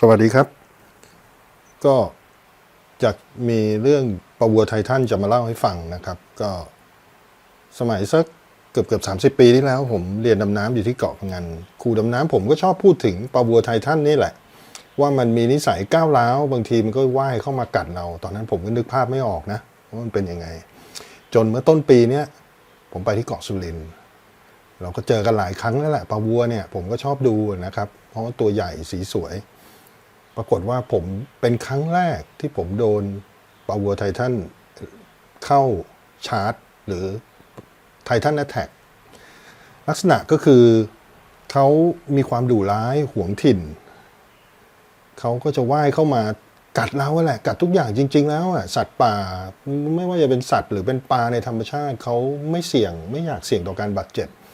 สวัสดีครับ ก็จะมีเรื่องประวัวไททันจะมาเล่าให้ฟังนะครับ ก็สมัยสักเกือบเกือบสาปีที่แล้ว ผมเรียนดำน้ำอยู่ที่เกาะพงันครูดำน้ำผมก็ชอบพูดถึงปลาวัวไททันนี่แหละ ว่ามันมีนิสัยก้าวร้าวบางทีมันก็ว่ายเข้ามากัดเรา ตอนนั้นผมก็นึกภาพไม่ออกนะว่ามันเป็นยังไง จนเมื่อต้นปีเนี้ยผมไปที่เกาะสุรินทร์เราก็เจอกันหลายครั้งแล้วแหละปลาวัวเนี่ยผมก็ชอบดูนะครับ เพราะว่าตัวใหญ่สีสวย ปรากฏว่าผมเป็นครั้งแรกที่ผมโดนปาวัวไททันเข้าชาร์จ หรือไททันแอ t แทกลักษณะก็คือเขามีความดุร้ายห่วงถิ่น เขาก็จะว่ายเข้ามากัดเราแหละ กัดทุกอย่างจริง ๆ แล้วอะสัตว์ป่าไม่ว่าจะเป็นสัตว์หรือเป็นปลาในธรรมชาติเขาไม่เสี่ยงไม่อยากเสี่ยงต่อการบาดเจ็บเ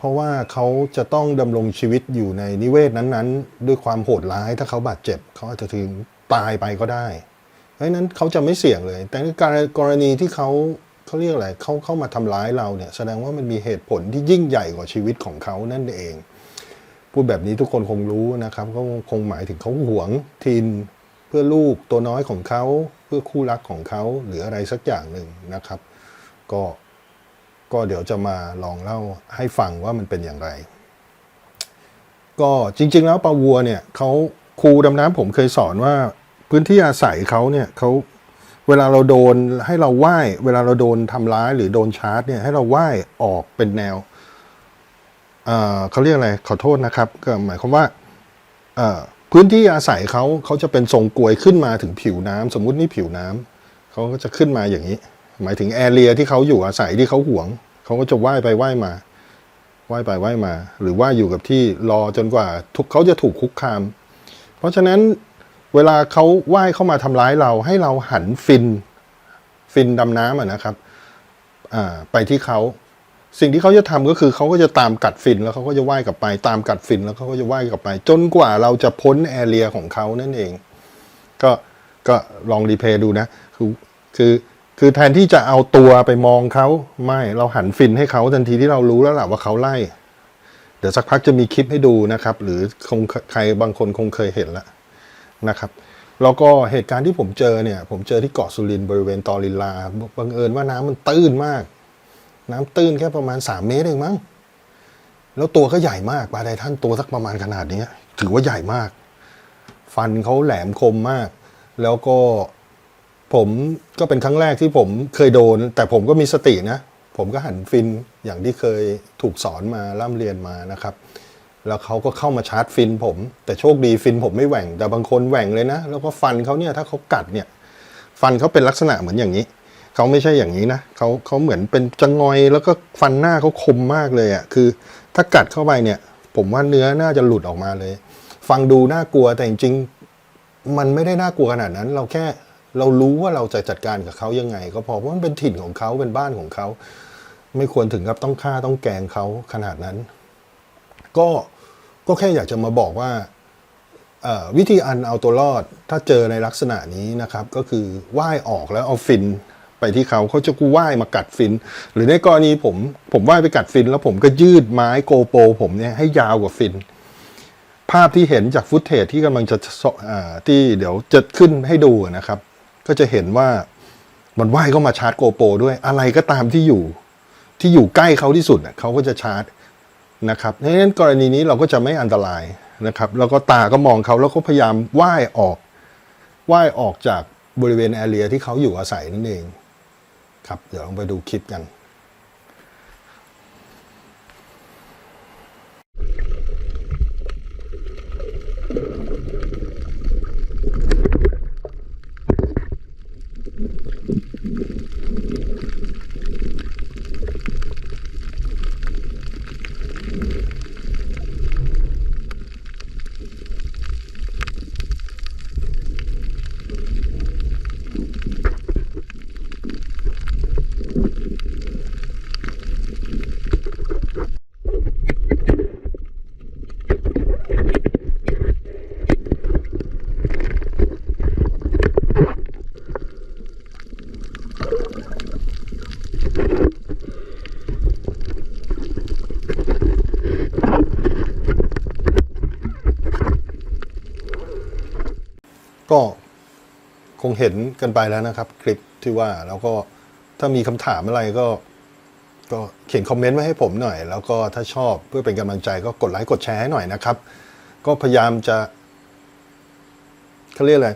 พราะว่าเขาจะต้องดำรงชีวิตอยู่ในนิเวศนั้นๆ ด้วยความโหดร้ายถ้าเขาบาดเจ็บเขาอาจจะถึงตายไปก็ได้เพราะนั้นเขาจะไม่เสี่ยงเลย แต่การกรณีที่เขาเขาเรียกอะไรเขาเข้ามาทำร้ายเราเนี่ยแสดงว่ามันมีเหตุผลที่ยิ่งใหญ่กว่าชีวิตของเขานั่นเอง พูดแบบนี้ทุกคนคงรู้นะครับก็คงหมายถึงเขาหวงทินเพื่อลูกตัวน้อยของเขาเพื่อคู่รักของเขาหรืออะไรสักอย่างหนึ่งนะครับ ก็ ก็เดี๋ยวจะมาลองเล่าให้ฟังว่ามันเป็นอย่างไร ก็จริง ๆ แล้วปลาวัวเนี่ยเขาครูดำน้ำผมเคยสอนว่าพื้นที่อาศัยเขาเนี่ยเขาเวลาเราโดนให้เราว่ายเวลาเราโดนทำร้ายหรือโดนชาร์จเนี่ยให้เราว่ายออกเป็นแนวเอ่อเขาเรียกอะไรขอโทษนะครับ ก็หมายความว่าพื้นที่อาศัยเขาเขาจะเป็นทรงกลวยขึ้นมาถึงผิวน้ำสมมุตินี่ผิวน้ำเขาก็จะขึ้นมาอย่างนี้ หมายถึงแอเรียที่เขาอยู่อาศัยที่เขาหวง เขาก็จะว่ายไปว่ายมาว่ายไปว่ายมา หรือว่าอยู่กับที่รอจนกว่าทุกเขาจะถูกคุกคาม เพราะฉะนั้นเวลาเขาว่ายเข้ามาทำร้ายเรา ให้เราหันฟินฟินดำน้ำอะนะครับไปที่เขาสิ่งที่เขาจะทำก็คือเขาก็จะตามกัดฟินแล้วเขาก็จะว่ายกลับไป ตามกัดฟินแล้วเขาก็จะว่ายกลับไป จนกว่าเราจะพ้นแอเรียของเขานั่นเอง ก็ก็ลองรีเพย์ดูนะ คือคือ คือแทนที่จะเอาตัวไปมองเขาไม่เราหันฟินให้เขาทันทีที่เรารู้แล้วแหละว่าเขาไล่ เดี๋ยวสักพักจะมีคลิปให้ดูนะครับ หรือคงใครบางคนคงเคยเห็นแล้วนะครับแล้วก็เหตุการณ์ที่ผมเจอเนี่ย ผมเจอที่เกาะสุรินทร์บริเวณตอรินลาบังเอิญว่าน้ำมันตื้นมาก น้ำตื้นแค่ประมาณ 3 เมตรเองมั้งแล้วตัวก็ใหญ่มากปลาไททันตัวสักประมาณขนาดนี้ถือว่าใหญ่มาก ฟันเขาแหลมคมมาก แล้วก็ ผมก็เป็นครั้งแรกที่ผมเคยโดน แต่ผมก็มีสตินะ ผมก็หันฟินอย่างที่เคยถูกสอนมาล่ำเรียนมานะครับ แล้วเขาก็เข้ามาชาร์จฟินผม แต่โชคดีฟินผมไม่แหว่ง แต่บางคนแหว่งเลยนะ แล้วก็ฟันเขาเนี่ยถ้าเขากัดเนี่ย ฟันเขาเป็นลักษณะเหมือนอย่างนี้เขาไม่ใช่อย่างนี้นะเขาเขาเหมือนเป็นจะงอย แล้วก็ฟันหน้าเขาคมมากเลยอะ่ะคือ ถ้ากัดเข้าไปเนี่ย ผมว่าเนื้อน่าจะหลุดออกมาเลย ฟังดูน่ากลัวแต่จริงๆมันไม่ได้น่ากลัวขนาดนั้น เราแค่ เรารู้ว่าเราจะจัดการกับเขายังไง ก็พอเพราะมันเป็นถิ่นของเขาเป็นบ้านของเขา ไม่ควรถึงกับต้องฆ่าต้องแกงเขาขนาดนั้น ก็ก็แค่อยากจะมาบอกว่าวิธีอันเอาตัวรอดถ้าเจอในลักษณะนี้นะครับ ก็คือว่ายออกแล้วเอาฟินไปที่เขาเขาจะกูว่ายมากัดฟิน หรือในกรณีผม ผมว่ายไปกัดฟิน แล้วผมก็ยืดไม้โกโปรผมเนี่ยให้ยาวกว่าฟิน ภาพที่เห็นจากฟุตเทจที่กำลังจะที่เดี๋ยวจะขึ้นให้ดูนะครับ ก็จะเห็นว่ามันว่ายเข้ามาชาร์จโกโปรด้วยอะไรก็ตามที่อยู่ ที่อยู่ใกล้เขาที่สุดน่ะเขาก็จะชาร์จนะครับดังนั้นกรณีนี้เราก็จะไม่อันตรายนะครับ แล้วก็ตาก็มองเขาแล้วก็พยายามว่ายออกว่ายออกจากบริเวณแอเรียที่เขาอยู่อาศัยนั่นเองครับ เดี๋ยวลองไปดูคลิปกัน ก็คงเห็นกันไปแล้วนะครับ คลิปที่ว่าแล้วก็ถ้ามีคำถามอะไรก็ ก็เขียนคอมเมนต์ไว้ให้ผมหน่อย แล้วก็ถ้าชอบเพื่อเป็นกำลังใจก็กดไลค์กดแชร์ให้หน่อยนะครับ ก็พยายามจะเขาเรียกอะไร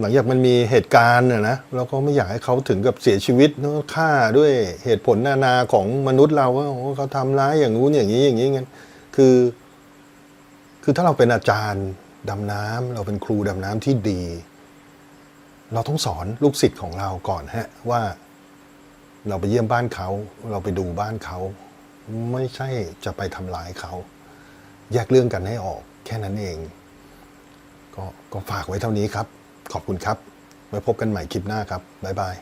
หลังจากมันมีเหตุการณ์นะนะเราก็ไม่อยากให้เขาถึงกับเสียชีวิตเนอฆ่าด้วยเหตุผลนานาของมนุษย์เราว่าเขาทำร้ายอย่างงู้นอย่างนี้อย่างนี้งั้นคือ คือถ้าเราเป็นอาจารย์ ดำน้ำเราเป็นครูดำน้ำที่ดี เราต้องสอนลูกศิษย์ของเราก่อนฮะว่า เราไปเยี่ยมบ้านเขา เราไปดูบ้านเขา ไม่ใช่จะไปทำร้ายเขา แยกเรื่องกันให้ออกแค่นั้นเอง ก็ก็ฝากไว้เท่านี้ครับ ขอบคุณครับ ไว้พบกันใหม่คลิปหน้าครับบ๊ายบาย